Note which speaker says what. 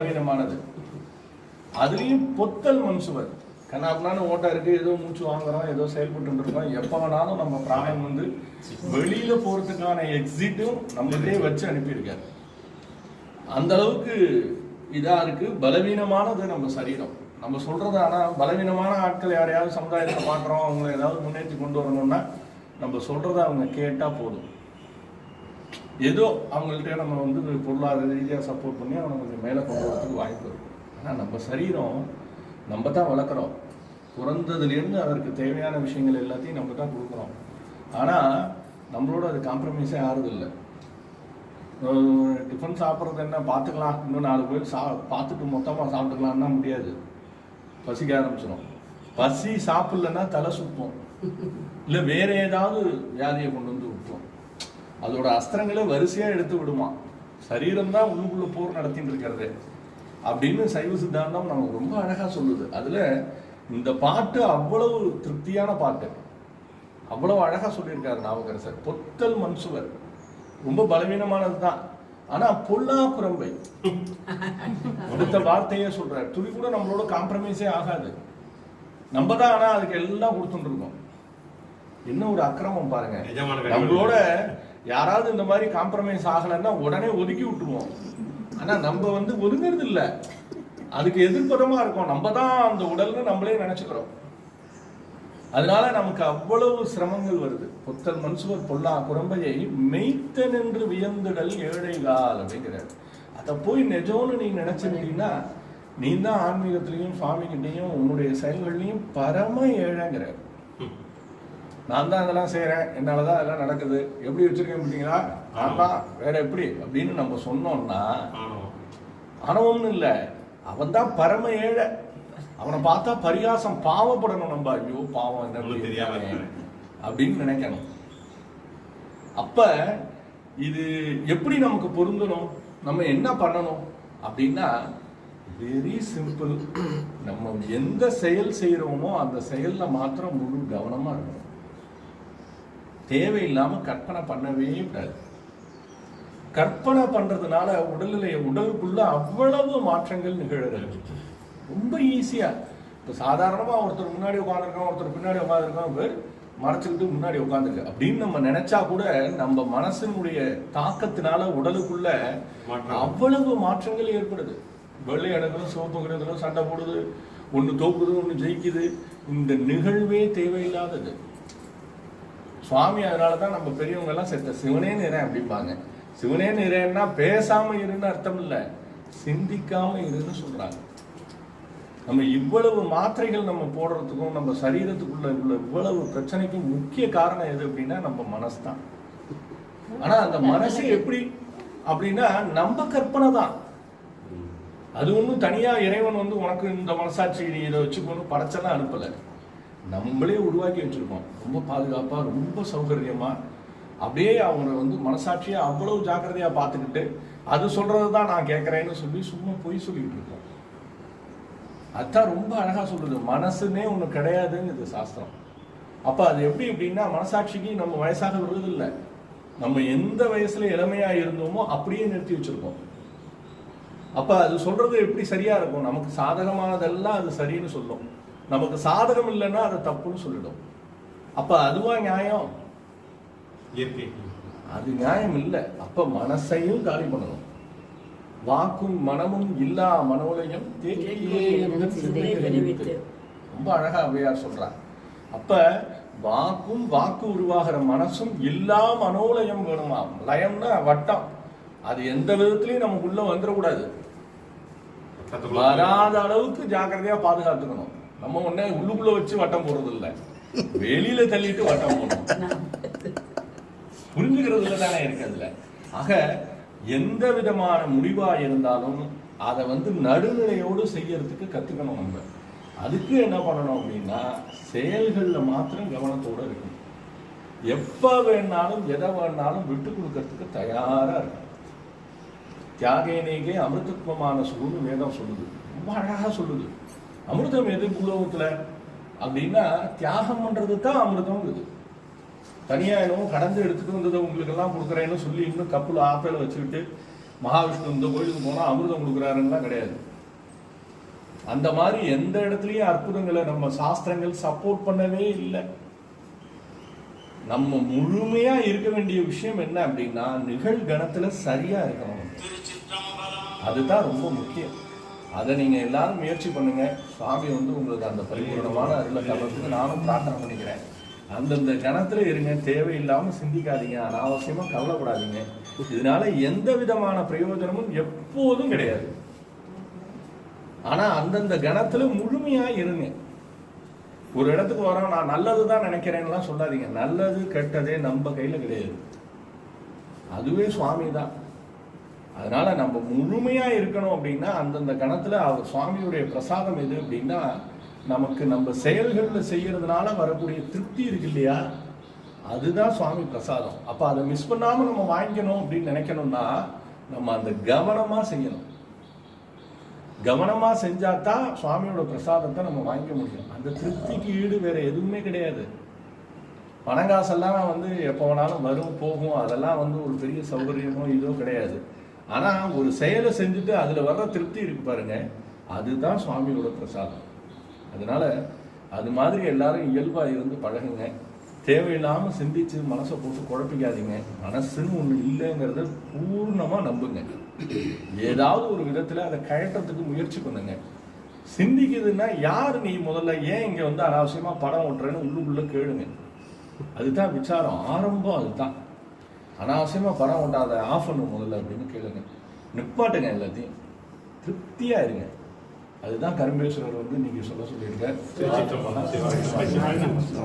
Speaker 1: பலவீனமானது அதுலேயும் பொத்தல் மனுசுவர் கண்ணாப்புனான்னு ஓட்டா இருக்கு ஏதோ மூச்சு வாங்குறோம் ஏதோ செயல்பட்டு இருக்கோம் எப்போ வேணாலும் நம்ம பிராணம் வந்து வெளியில போறதுக்கான எக்ஸிட்டும் நம்மளே வச்சு அனுப்பியிருக்காரு. அந்த அளவுக்கு இதா இருக்கு. பலவீனமானது நம்ம சரீரம். நம்ம சொல்றது ஆனா பலவீனமான ஆட்கள் யாரையாவது சமுதாயத்தை பார்க்குறோம் அவங்களை ஏதாவது முன்னேற்றி கொண்டு வரணும்னா நம்ம சொல்றதை அவங்க கேட்டா போதும். ஏதோ அவங்கள்ட்ட நம்ம வந்து பொருளாதார ரீதியாக சப்போர்ட் பண்ணி அவனை கொஞ்சம் மேலே கொண்டு வரதுக்கு வாய்ப்பு இருக்கும் ஆனால் நம்ம சரீரம் நம்ம தான் வளர்க்குறோம். பிறந்ததுலேருந்து அதற்கு தேவையான விஷயங்கள் எல்லாத்தையும் நம்ம தான் கொடுக்குறோம். ஆனால் நம்மளோட அது காம்ப்ரமைஸே ஆறுதில்லை. டிஃபன் சாப்பிட்றது என்ன பார்த்துக்கலாம். இன்னும் நாலு பேர் சா பார்த்துட்டு மொத்தமாக சாப்பிட்டுக்கலாம்னா முடியாது. பசிக்க ஆரம்பிச்சிடும் பசி சாப்பிட்லன்னா தலை சுத்தும். இல்லை வேறு ஏதாவது வியாதியை கொண்டு வந்து விட்டுரும். அதோட அஸ்திரங்களை வரிசையா எடுத்து விடுமா. சரீரம் தான் உள்ளுக்குள்ள போர் நடத்திட்டு இருக்கிறது அப்படின்னு சைவ சித்தாந்தம் நமக்கு ரொம்ப அழகா சொல்லுது. அதுல இந்த பாட்டு அவ்வளவு திருப்தியான பாட்டு. அவ்வளவு அழகா சொல்லியிருக்காரு நாவுக்கரசர். பொத்தல் மன்சுவர். ரொம்ப பலவீனமானது தான் ஆனா பொல்லா புறம்பை அடுத்த வார்த்தையே சொல்றாரு. துளி கூட நம்மளோட காம்ப்ரமைஸே ஆகாது. நம்ம தான் ஆனா அதுக்கு எல்லாம் கொடுத்துட்டு இருக்கோம். என்ன ஒரு அக்கிரமம் பாருங்க. நம்மளோட யாராவது இந்த மாதிரி காம்ப்ரமைஸ் ஆகலைன்னா உடனே ஒதுக்கி விட்டுருவோம். ஆனால் நம்ம வந்து ஒதுங்கிறது இல்லை அதுக்கு எதிர்ப்புறமா இருக்கும். நம்ம தான் அந்த உடல்னு நம்மளே நினச்சிக்கிறோம். அதனால நமக்கு அவ்வளவு சிரமங்கள் வருது. புத்தல் மன்சுவர் பொல்லா குரம்பையை மெய்த்த நின்று வியந்துடல் ஏழைகால் அப்படிங்கிறார். அதை போய் நெஜோன்னு நீ நினைச்சிருந்தீங்கன்னா நீ தான் ஆன்மீகத்திலையும் சுவாமிகிட்டையும் உன்னுடைய செயல்கள்லையும் பரம ஏழைங்கிறார். நான் தான் அதெல்லாம் செய்றேன். என்னால தான் அதெல்லாம் நடக்குது. எப்படி வச்சிருக்கேன் பார்த்தீங்களா? நான் தான். வேற எப்படி? அப்படின்னு நம்ம சொன்னோம்னா
Speaker 2: ஆணவம்.
Speaker 1: ஆணவம்னு இல்ல. அவன் தான் பரம ஏழை. அவனை பார்த்தா பரிகாசம் பாவப்படணும் நம்ம. ஐயோ பாவம் என்ன
Speaker 2: தெரியாம.
Speaker 1: அப்படின்னு நினைக்கணும். அப்ப இது எப்படி நமக்கு பொருந்தணும்? நம்ம என்ன பண்ணணும்? அப்படின்னா வெரி சிம்பிள் நம்ம எந்த செயல் செய்யறோமோ அந்த செயல்ல மாத்திரம் முழு கவனமா இருக்கணும். தேவையில்லாம கற்பனை பண்ணவே கூடாது. கற்பனை பண்றதுனால உடல்நிலை உடலுக்குள்ள அவ்வளவு மாற்றங்கள் நிகழ்கிறது. ரொம்ப ஈஸியா இப்போ சாதாரணமா ஒருத்தர் முன்னாடி உட்காந்துருக்கோம் ஒருத்தர் பின்னாடி உட்காந்துருக்கோம் பேர் மறைச்சுக்கிட்டு முன்னாடி உட்காந்துருக்கு அப்படின்னு நம்ம நினைச்சா கூட நம்ம மனசினுடைய தாக்கத்தினால உடலுக்குள்ள. அவ்வளவு மாற்றங்கள் ஏற்படுது. வெள்ளை அணுகளும் சிவப்பு கிரகங்களும் சண்டை போடுது ஒன்று தோக்குது ஒன்று ஜெயிக்குது. இந்த நிகழ்வே தேவையில்லாதது. சுவாமி அதனால தான் நம்ம பெரியவங்க எல்லாம் செத்த சிவனே நிறேன் அப்படிம்பாங்க. சிவனே நிறேன்னா பேசாம இருன்னு அர்த்தம் இல்லை. சிந்திக்காம இருன்னு சொல்றாங்க. நம்ம இவ்வளவு மாத்திரைகள் நம்ம போடுறதுக்கும் நம்ம சரீரத்துக்குள்ள உள்ள இவ்வளவு பிரச்சனைக்கும் முக்கிய காரணம் எது அப்படின்னா நம்ம மனசு தான் ஆனா அந்த மனசு எப்படி அப்படின்னா நம்ம கற்பனை தான். அது ஒன்றும் தனியா இறைவன் வந்து உனக்கு இந்த மனசாட்சி நீ இதை வச்சுக்கணும் படைச்செல்லாம் அனுப்பலை. நம்மளே உருவாக்கி வச்சிருக்கோம். ரொம்ப பாதுகாப்பாக ரொம்ப சௌகரியமா. அப்படியே அவங்க வந்து மனசாட்சியை அவ்வளவு ஜாக்கிரதையா பார்த்துக்கிட்டு அது சொல்கிறது தான் நான் கேட்கறேன்னு சொல்லி சும்மா பொய் சொல்லிக்கிட்டு இருக்கோம். அதான் ரொம்ப அழகா சொல்லுது மனசுனே ஒண்ணு கிடையாதுங்குது சாஸ்திரம். அப்போ அது எப்படி அப்படின்னா மனசாட்சிக்கு நம்ம வயசாக விடுறது இல்லை நம்ம எந்த வயசுல இளமையா இருந்தோமோ அப்படியே நிறுத்தி வச்சிருக்கோம். அப்போ அது சொல்றது எப்படி சரியா இருக்கும்? நமக்கு சாதகமானதெல்லாம் அது சரின்னு சொல்லும். நமக்கு சாதகம் இல்லைன்னா அது தப்புன்னு சொல்லிடும். அப்ப அதுவா நியாயம்? அது நியாயம் இல்லை. அப்ப மனசையும் காலி பண்ணணும். வாக்கும் மனமும் இல்லா மனோலயம். ரொம்ப அழகா அவ்வையார் சொல்றார். அப்ப வாக்கும் வாக்கு உருவாகிற மனசும் இல்லா மனோலயம் வேணுமாம் லயம்னா வட்டம். அது எந்த விதத்திலையும் நமக்குள்ள வந்துடக்கூடாது. வராத அளவுக்கு ஜாக்கிரதையா பாதுகாத்துக்கணும். நம்ம உடனே உள்ளுக்குள்ள வச்சு வட்டம் போடுறது இல்ல வெளியில தள்ளிட்டு வட்டம் போடணும். புரிஞ்சுக்கிறதுல தானே இருக்கு அதுல ஆக எந்த விதமான முடிவா இருந்தாலும் அதை வந்து நடுநிலையோடு செய்யறதுக்கு கத்துக்கணும் நம்ம. அதுக்கு என்ன பண்ணணும் அப்படின்னா செயல்கள்ல மாத்திரம் கவனத்தோட இருக்கணும். எப்ப வேணாலும் எதை வேணாலும் விட்டு கொடுக்கறதுக்கு தயாரா இருக்கணும். தியாகேனேகே அமிர்தத்வமான சொல்லுன்னு வேதம் சொல்லுது. ரொம்ப அழகா சொல்லுது. அமிர்தம் எது பூலோகத்துல? அப்படின்னா தியாகம் பண்றது தான் அமிர்தம் தனியா என்னமோ கடந்து எடுத்துட்டு வந்ததை உங்களுக்கு எல்லாம் கொடுக்குறேன்னு சொல்லி இன்னும் கப்புல ஆப்பிள் வச்சுக்கிட்டு மகாவிஷ்ணு இந்த கோயிலுக்கு போனால் அமிர்தம் கொடுக்குறாருலாம் கிடையாது. அந்த மாதிரி எந்த இடத்துலயும் அற்புதங்களை நம்ம சாஸ்திரங்கள் சப்போர்ட் பண்ணவே இல்லை. நம்ம முழுமையா இருக்க வேண்டிய விஷயம் என்ன அப்படின்னா நிகழ்கணத்துல சரியா இருக்கணும். அதுதான் ரொம்ப முக்கியம். அதை நீங்கள் எல்லாரும் முயற்சி பண்ணுங்க. சுவாமி வந்து உங்களுக்கு அந்த பரிபூர்ணமான அருள தரத்துக்கு நானும் பிரார்த்தனை பண்ணிக்கிறேன். அந்தந்த கணத்துல இருங்க தேவையில்லாமல் சிந்திக்காதீங்க அனாவசியமா கவலைப்படாதீங்க. இதனால எந்த விதமான பிரயோஜனமும் எப்போதும் கிடையாது. ஆனா அந்தந்த கணத்துல முழுமையா இருங்க. ஒரு இடத்துக்கு வரோம் நான் நல்லது தான் நினைக்கிறேன்லாம் சொல்லாதீங்க. நல்லது கெட்டதே நம்ம கையில கிடையாது. அதுவே சுவாமி தான் அதனால நம்ம முழுமையா இருக்கணும் அப்படின்னா அந்தந்த கணத்துல அவர் சுவாமியுடைய பிரசாதம் எது அப்படின்னா நமக்கு நம்ம செயல்கள்ல செய்யறதுனால வரக்கூடிய திருப்தி இருக்கு இல்லையா? அதுதான் சுவாமி பிரசாதம். அப்ப அதை மிஸ் பண்ணாம நம்ம வாங்கிக்கணும் அப்படின்னு நினைக்கணும்னா நம்ம அந்த கவனமா செய்யணும். கவனமா செஞ்சாதான் சுவாமியோட பிரசாதத்தை நம்ம வாங்கிக்க முடியும். அந்த திருப்திக்கு ஈடு வேற எதுவுமே கிடையாது. பணங்காசெல்லாம் வந்து எப்போ வேணாலும் வரும் போகும். அதெல்லாம் வந்து ஒரு பெரிய சௌகரியமோ இதோ கிடையாது. ஆனா ஒரு செயலை செஞ்சுட்டு அதுல வர்ற திருப்தி இருக்கு பாருங்க. அதுதான் சுவாமியோட பிரசாதம். அதனால அது மாதிரி எல்லாரும் இயல்பா இருந்து பழகுங்க. தேவையில்லாமல் சிந்திச்சு மனசை போட்டு குழப்பிக்காதீங்க. மனசுன்னு ஒண்ணு இல்லைங்கிறத பூர்ணமா நம்புங்க. ஏதாவது ஒரு விதத்துல அதை கழட்டத்துக்கு முயற்சி பண்ணுங்க. சிந்திக்குதுன்னா யார் நீ முதல்ல ஏன் இங்க வந்து அனாவசியமா படம் ஓட்டுறேன்னு உள்ளுக்குள்ள கேளுங்க. அதுதான் விசாரம். ஆரம்பம் அதுதான். அனாவசியமாக பணம் கொண்டாத ஆஃப் பண்ணும் முதல்ல அப்படின்னு கேளுங்க. நிப்பாட்டுங்க எல்லாத்தையும். திருப்தியாக இருங்க. அதுதான் கரும்பேஸ்வரர் வந்து நீங்கள் சொல்ல சொல்லியிருக்க